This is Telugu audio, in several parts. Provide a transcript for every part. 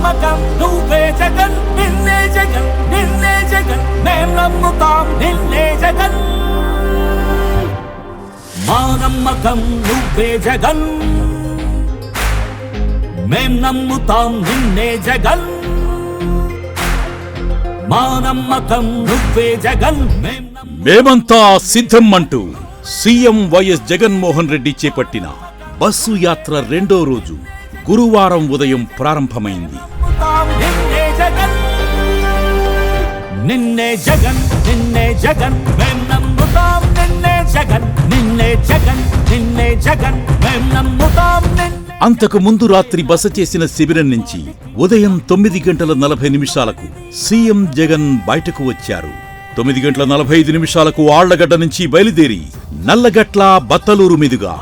నమ్మకం నువ్వే జగన్ జగన్ నిన్నే మేం నమ్ముతాం నిన్నే జగన్. మా నమ్మకం జగన్. మేం నువ్వే జగన్ మేమంతా సిద్ధం అంటూ సీఎం వైఎస్ జగన్మోహన్ రెడ్డి చేపట్టిన బస్సు యాత్ర రెండో రోజు గురువారం ఉదయం ప్రారంభమైంది. జగన్. నిన్నే జగన్ నిన్నే జగన్. మేం నమ్ముతాం నిన్నే జగన్. నిన్నే జగన్ నిన్నే జగన్. మేం నమ్ముతాం నిన్నే అంతకు ముందు రాత్రి బస చేసిన శిబిరం నుంచి ఉదయం తొమ్మిది గంటల నలభై నిమిషాలకు సీఎం జగన్ బయటకు వచ్చారు. తొమ్మిది గంటల నలభై ఐదు నిమిషాలకు ఆళ్ళగడ్డ నుంచి బయలుదేరి నల్లగట్ల బత్తలూరు మీదుగా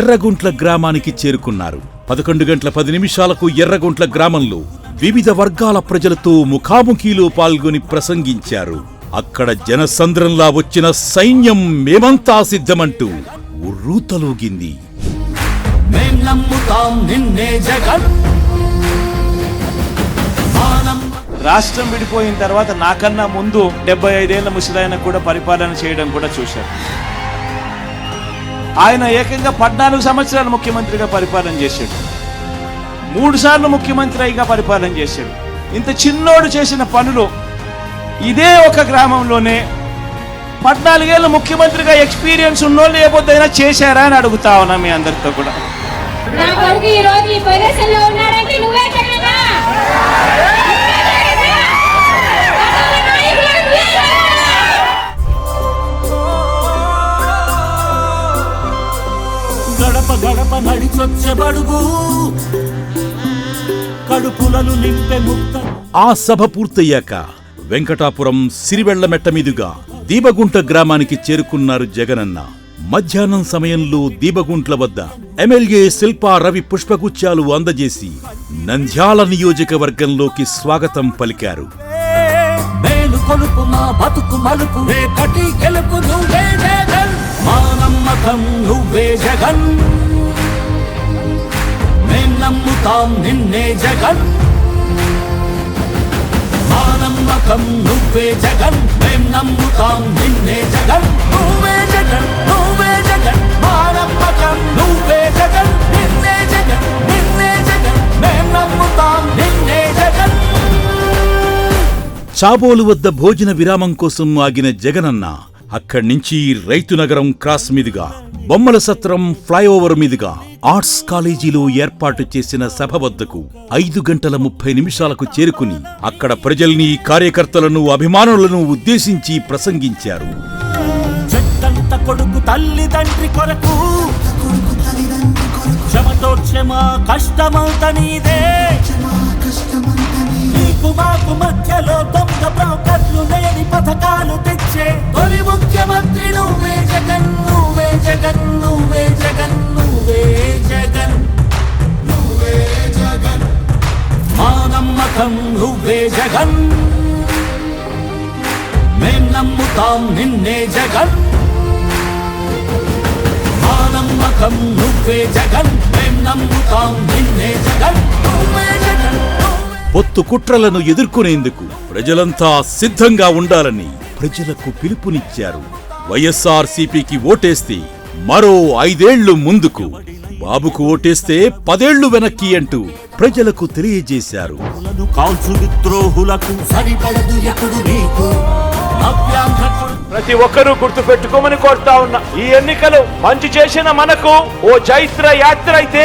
ఎర్రగుంట్ల గ్రామానికి చేరుకున్నారు. పదకొండు గంటల పది నిమిషాలకు ఎర్రగుంట్ల గ్రామంలో వివిధ వర్గాల ప్రజలతో ముఖాముఖిలో పాల్గొని ప్రసంగించారు. అక్కడ జనసంద్రంలా వచ్చిన సైన్యం మేమంతా సిద్ధమంటూ ఉర్రూతలూగింది రాష్ట్రం విడిపోయిన తర్వాత నాకన్నా ముందు డెబ్బై ఐదేళ్ళ ముసలాయన కూడా పరిపాలన చేయడం కూడా చూశారు. ఆయన ఏకంగా పద్నాలుగు సంవత్సరాలు ముఖ్యమంత్రిగా పరిపాలన చేశాడు. మూడు సార్లు ముఖ్యమంత్రిగా పరిపాలన చేశాడు. ఇంత చిన్నోడు చేసిన పనులు ఇదే ఒక గ్రామంలోనే పద్నాలుగేళ్ళు ముఖ్యమంత్రిగా ఎక్స్పీరియన్స్ ఉన్నోళ్ళు ఏ పొద్దుైనా చేశారా అని అడుగుతా ఉన్నా మీ అందరితో కూడా. నా కొడుకు ఈ కడుపులను నింపే ముక్త. ఆ సభ పూర్తయ్యాక వెంకటాపురం సిరివెళ్ళమెట్ట మీదుగా దీబగుంట గ్రామానికి చేరుకున్నారు జగనన్న. మధ్యాహ్నం సమయంలో దీబగుంట్ల వద్ద ఎమ్మెల్యే శిల్పా రవి పుష్పగుచ్చాలు అందజేసి నంద్యాల నియోజకవర్గంలోకి స్వాగతం పలికారు. మా నమ్మకం నువ్వే జగన్. మేం నమ్ముతాం నిన్నే జగన్. మా నమ్మకం నువ్వే జగన్. మేం నమ్ముతాం నిన్నే జగన్. నువ్వే జగన్ నువ్వే జగన్. మా నమ్మకం నువ్వే జగన్. నిన్నే జగన్ నిన్నే జగన్. మేం నమ్ముతాం నిన్నే జగన్. చాబోలు వద్ద భోజన విరామం కోసం ఆగిన జగనన్న అక్కడి నుంచి రైతు నగరం క్రాస్ మీదుగా బొమ్మల సత్రం ఫ్లైఓవర్ మీదుగా. ఆర్ట్స్ కాలేజీలో ఏర్పాటు చేసిన సభ వద్దకు ఐదు గంటల ముప్పై నిమిషాలకు చేరుకుని అక్కడ ప్రజల్ని కార్యకర్తలను అభిమానులను ఉద్దేశించి ప్రసంగించారు. కొడుకు తల్లి తండ్రి కొరకు క్షమతో క్షమ కష్టమంత నీదే. నీకు మాకు మధ్యలో దొంగ బ్రోకర్లు లేని పథకాలు తెచ్చే తొలి ముఖ్యమంత్రి నువ్వే. నమ్మకం నువ్వే జగన్. మేం నమ్ముతాం నిన్నే జగన్. మా నమ్మకం నువ్వే జగన్. మేం నమ్ముతాం నిన్నే జగన్. పొత్తు కుట్రలను ఎదుర్కొనేందుకు ప్రజలంతా సిద్ధంగా ఉండాలని ప్రజలకు పిలుపునిచ్చారు. వైఎస్ఆర్ సిపికి ఓటేస్తే మరో ఐదేళ్ళు ముందుకు. బాబుకు ఓటేస్తే పదేళ్ళు వెనక్కి అంటూ ప్రజలకు తెలియజేశారు. విద్రోహులకు ప్రతి ఒక్కరూ గుర్తు పెట్టుకోమని కోరుతా ఉన్నా. ఈ ఎన్నికలు మంచి చేసిన మనకు ఓ చైత్ర యాత్ర అయితే